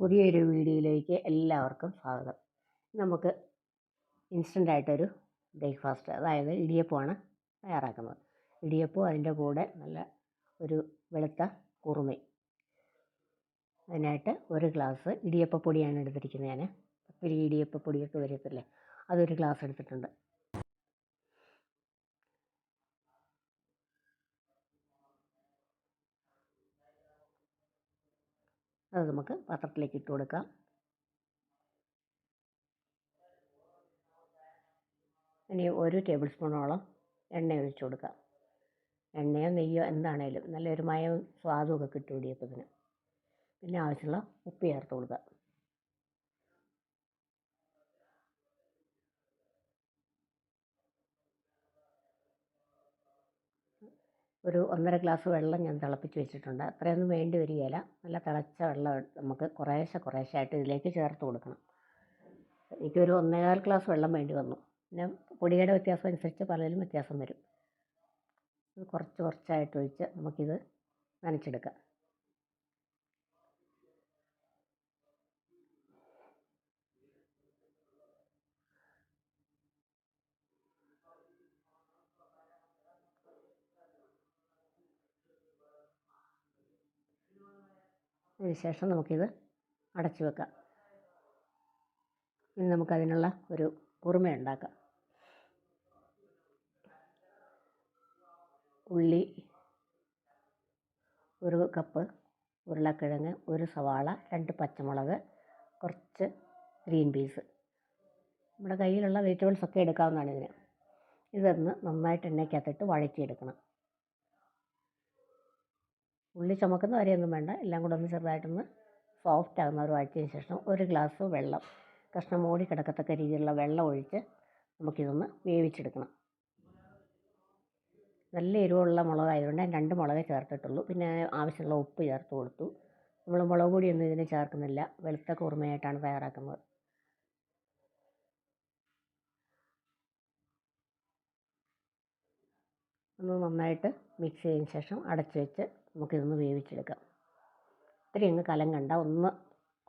പുതിയൊരു വീഡിയോയിലേക്ക് എല്ലാവർക്കും സ്വാഗതം. നമുക്ക് ഇൻസ്റ്റന്റായിട്ടൊരു ബ്രേക്ക്ഫാസ്റ്റ് അതായത് ഇടിയപ്പമാണ് തയ്യാറാക്കുന്നത്. ഇടിയപ്പം അതിന്റെ കൂടെ നല്ല ഒരു വെളുത്ത കുറുമയും. അതിനായിട്ട് ഒരു ഗ്ലാസ് ഇടിയപ്പപ്പൊടിയാണ് എടുത്തിരിക്കുന്നത് ഞാൻ പത്തിരി ഇടിയപ്പപ്പൊടിയൊക്കെ വരത്തില്ലേ? അതൊരു ഗ്ലാസ് എടുത്തിട്ടുണ്ട്. അത് നമുക്ക് പാത്രത്തിലേക്ക് ഇട്ട് കൊടുക്കാം. ഇനി ഒരു ടേബിൾ സ്പൂണോളം എണ്ണ ഒഴിച്ചു കൊടുക്കാം. എണ്ണയോ നെയ്യോ എന്താണേലും. നല്ലൊരു മയവും സ്വാദും ഒക്കെ കിട്ടും ഇടിയപ്പത്തിന്. പിന്നെ ആവശ്യമുള്ള ഉപ്പ് ചേർത്ത് കൊടുക്കുക ഒരു ഒന്നര ഗ്ലാസ് വെള്ളം ഞാൻ തിളപ്പിച്ച് വെച്ചിട്ടുണ്ട്. അത്രയൊന്നും വേണ്ടി വരികയില്ല. നല്ല തിളച്ച വെള്ളം നമുക്ക് കുറേശ്ശെ കുറേശ്ശെ ആയിട്ട് ഇതിലേക്ക് ചേർത്ത് കൊടുക്കണം. എനിക്കൊരു ഒന്നേകാൽ ഗ്ലാസ് വെള്ളം വേണ്ടി വന്നു. പിന്നെ പൊടിയുടെ വ്യത്യാസം അനുസരിച്ച് പലതിലും വ്യത്യാസം വരും. കുറച്ച് കുറച്ചായിട്ട് ഒഴിച്ച് നമുക്കിത് നനച്ചെടുക്കാം. അതിന് ശേഷം നമുക്കിത് അടച്ചു വെക്കാം. ഇനി നമുക്കതിനുള്ള ഒരു കുറുമ ഉണ്ടാക്കാം. ഉള്ളി ഒരു കപ്പ് ഉരുളക്കിഴങ്ങ് ഒരു സവാള രണ്ട് പച്ചമുളക് കുറച്ച് ഗ്രീൻ പീസ്. നമ്മുടെ കയ്യിലുള്ള വെജിറ്റബിൾസ് ഒക്കെ എടുക്കാവുന്നതാണ് ഇതിന്. ഇതൊന്ന് നന്നായിട്ട് എണ്ണയ്ക്കകത്തിട്ട് വഴറ്റിയെടുക്കണം. ഉള്ളി ചുമക്കുന്ന വരെയൊന്നും വേണ്ട. എല്ലാം കൂടെ ഒന്ന് ചെറുതായിട്ടൊന്ന് സോഫ്റ്റ് ആകുന്ന ഒരു ആഴ്ചയ്ക്ക് ശേഷം ഒരു ഗ്ലാസ് വെള്ളം കഷ്ണം മൂടി കിടക്കത്തക്ക രീതിയിലുള്ള വെള്ളം ഒഴിച്ച് നമുക്കിതൊന്ന് വേവിച്ചെടുക്കണം. നല്ല എരിവുള്ള മുളകായതുകൊണ്ട് ഞാൻ രണ്ട് മുളകേ ചേർത്തിട്ടുള്ളൂ. പിന്നെ ആവശ്യമുള്ള ഉപ്പ് ചേർത്ത് കൊടുത്തു. നമ്മൾ മുളക് പൊടിയൊന്നും ഇതിന് ചേർക്കുന്നില്ല. വെളുത്ത കുറുമയായിട്ടാണ് തയ്യാറാക്കുന്നത്. ഒന്ന് നന്നായിട്ട് മിക്സ് ചെയ്തതിന് ശേഷം അടച്ച് വെച്ച് നമുക്കിതൊന്ന് വേവിച്ചെടുക്കാം. ഇത്തിരി അങ്ങ് കലം കണ്ട ഒന്ന്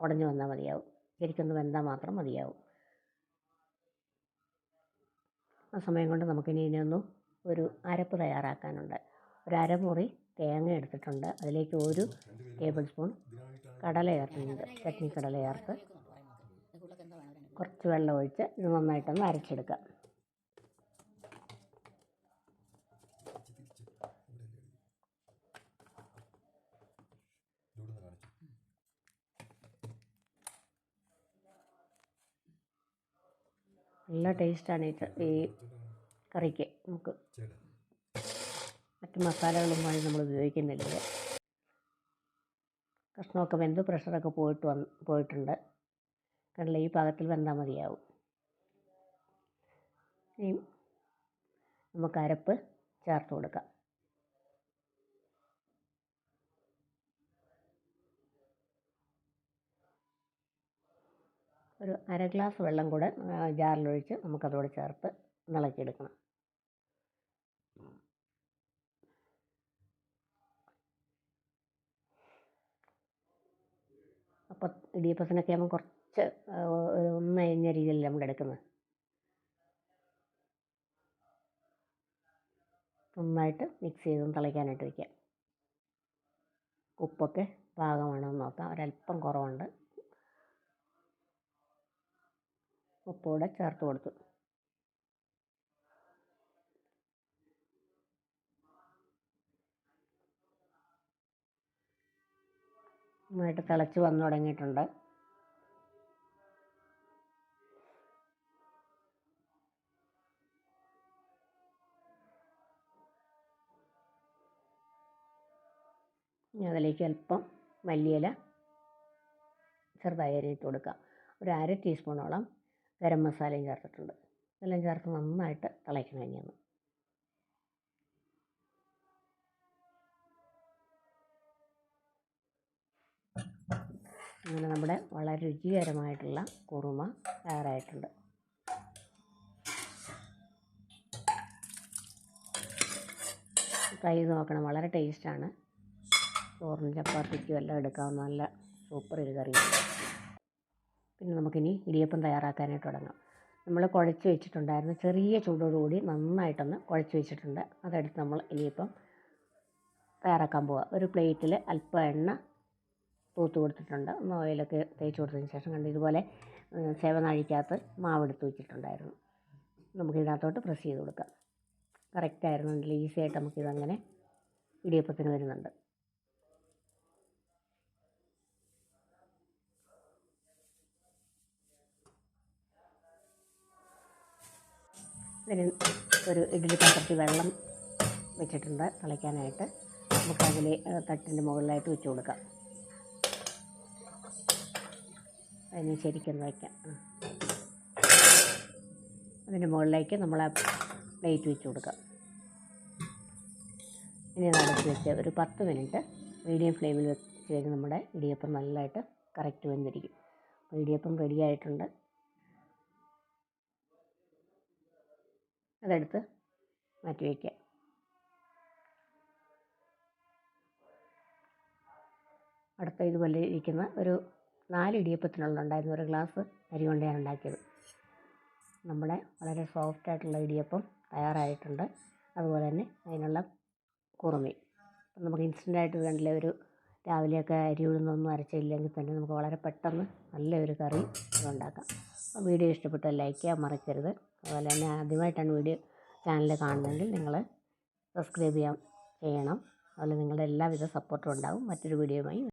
ഉടഞ്ഞു വന്നാൽ മതിയാവും. ശരിക്കൊന്ന് വെന്താൽ മാത്രം മതിയാവും. ആ സമയം കൊണ്ട് നമുക്കിനി ഇതിനൊന്ന് ഒരു അരപ്പ് തയ്യാറാക്കാനുണ്ട്. ഒരു അരമുറി തേങ്ങ എടുത്തിട്ടുണ്ട്. അതിലേക്ക് ഒരു ടേബിൾ സ്പൂൺ കടല ചേർക്കുന്നുണ്ട് ചട്നി കടല ചേർത്ത് കുറച്ച് വെള്ളം ഒഴിച്ച് ഇത് നന്നായിട്ടൊന്ന് അരച്ചെടുക്കാം. നല്ല ടേസ്റ്റാണ് ഇത്. ഈ കറിക്ക് നമുക്ക് മറ്റ് മസാലകളുമായി നമ്മൾ ഉപയോഗിക്കുന്നില്ല. കഷ്ണമൊക്കെ വെന്ത് പ്രഷറൊക്കെ പോയിട്ട് വന്ന് പോയിട്ടുണ്ട്. കണ്ടില്ല ഈ പാകത്തിൽ വെന്താൽ മതിയാവും. ഈ നമുക്ക് അരപ്പ് ചേർത്ത് കൊടുക്കാം. ഒരു അര ഗ്ലാസ് വെള്ളം കൂടെ ജാറിലൊഴിച്ച് നമുക്കതോടെ ചേർത്ത് ഇളക്കിയെടുക്കണം. അപ്പോൾ ഇടിയപ്പത്തിനൊക്കെ ആകുമ്പോൾ കുറച്ച് ഒന്ന് അരിഞ്ഞ രീതിയിലല്ലേ നമ്മൾ എടുക്കുന്നത് നന്നായിട്ട് മിക്സ് ചെയ്തൊന്ന് തിളയ്ക്കാനായിട്ട് വയ്ക്കാം ഉപ്പൊക്കെ പാകമാണോ എന്ന് നോക്കാം. ഒരല്പം കുറവുണ്ട്. ഉപ്പൂടെ ചേർത്ത് കൊടുത്തു. നന്നായിട്ട് തിളച്ച് വന്നു തുടങ്ങിയിട്ടുണ്ട്. ഇനി അതിലേക്ക് അല്പം മല്ലിയില ചെറുതായി അരിയിട്ട് കൊടുക്കാം. ഒരു അര ടീസ്പൂണോളം ഗരം മസാലയും ചേർത്തിട്ടുണ്ട്. ഇതെല്ലാം ചേർത്ത് നന്നായിട്ട് തിളയ്ക്കണം ഇനിയൊന്ന് അങ്ങനെ നമ്മുടെ വളരെ രുചികരമായിട്ടുള്ള കുറുമ തയ്യാറായിട്ടുണ്ട്. ട്രൈ ചെയ്ത് നോക്കണം. വളരെ ടേസ്റ്റാണ്. ചോറിനും ചപ്പാത്തിക്കും എല്ലാം എടുക്കാവുന്ന നല്ല സൂപ്പർ ഒരു കറിയാണ്. പിന്നെ നമുക്കിനി ഇടിയപ്പം തയ്യാറാക്കാനായിട്ട് തുടങ്ങാം. നമ്മൾ കുഴച്ച് വെച്ചിട്ടുണ്ടായിരുന്നു ചെറിയ ചൂടോടുകൂടി നന്നായിട്ടൊന്ന് കുഴച്ച് വെച്ചിട്ടുണ്ട്. അതെടുത്ത് നമ്മൾ ഇനിയിപ്പം തയ്യാറാക്കാൻ പോവുക ഒരു പ്ലേറ്റിൽ അല്പം എണ്ണ തൂത്ത് കൊടുത്തിട്ടുണ്ട്. ഒന്ന് ഓയിലൊക്കെ തേച്ച് കൊടുത്തതിന് ശേഷം കണ്ട് ഇതുപോലെ സേവനാഴിക്കകത്ത് മാവ് എടുത്ത് വെച്ചിട്ടുണ്ടായിരുന്നു. നമുക്ക് ഇതിനകത്തോട്ട് പ്രസ് ചെയ്ത് കൊടുക്കാം. കറക്റ്റായിരുന്നു നല്ല ഈസി ആയിട്ട് നമുക്കിതങ്ങനെ ഇടിയപ്പത്തിന് വരുന്നുണ്ട്. ഇതിന് ഒരു ഇഡ്ഡലി പാത്രത്തിൽ വെള്ളം വെച്ചിട്ടുണ്ട് തിളയ്ക്കാനായിട്ട്. നമുക്ക് അതിൽ തട്ടിന്റെ മുകളിലായിട്ട് വെച്ച് കൊടുക്കാം. അതിന് ശരിക്കൊന്ന് വയ്ക്കാം അതിന്റെ മുകളിലേക്ക് നമ്മൾ ആ പ്ലേറ്റ് വെച്ച് കൊടുക്കാം. ഇനി അടച്ച് വെച്ച് ഒരു പത്ത് മിനിറ്റ് മീഡിയം ഫ്ലെയിമിൽ വെച്ച് കഴിഞ്ഞ് നമ്മുടെ ഇടിയപ്പം നല്ലതായിട്ട് കറക്റ്റ് വെന്തിരിക്കും. അപ്പോൾ ഇടിയപ്പം റെഡി അതെടുത്ത് മാറ്റി വയ്ക്കുക. അടുത്ത ഇതുപോലെ ഇരിക്കുന്ന ഒരു നാല് ഇടിയപ്പത്തിനുള്ള ഉണ്ടായിരുന്ന ഒരു ഗ്ലാസ് അരി കൊണ്ട് ഞാൻ ഉണ്ടാക്കിയത്. നമ്മുടെ വളരെ സോഫ്റ്റ് ആയിട്ടുള്ള ഇടിയപ്പം തയ്യാറായിട്ടുണ്ട്. അതുപോലെ തന്നെ അതിനുള്ള കുറുമി. നമുക്ക് ഇൻസ്റ്റന്റായിട്ട് വേണ്ടില്ല ഒരു രാവിലെയൊക്കെ അരി ഉഴുന്നൊന്നും അരച്ചില്ലെങ്കിൽ തന്നെ നമുക്ക് വളരെ പെട്ടെന്ന് നല്ലൊരു കറി ഉണ്ടാക്കാം വീഡിയോ ഇഷ്ടപ്പെട്ടാൽ ലൈക്ക് ചെയ്യാൻ മറക്കരുത്. അതുപോലെ തന്നെ ആദ്യമായിട്ടാണ് വീഡിയോ ചാനൽ കാണുന്നതെങ്കിൽ നിങ്ങൾ സബ്സ്ക്രൈബ് ചെയ്യാൻ ചെയ്യണം. അതുപോലെ നിങ്ങളുടെ എല്ലാവിധ സപ്പോർട്ടും ഉണ്ടാകും മറ്റൊരു വീഡിയോയുമായി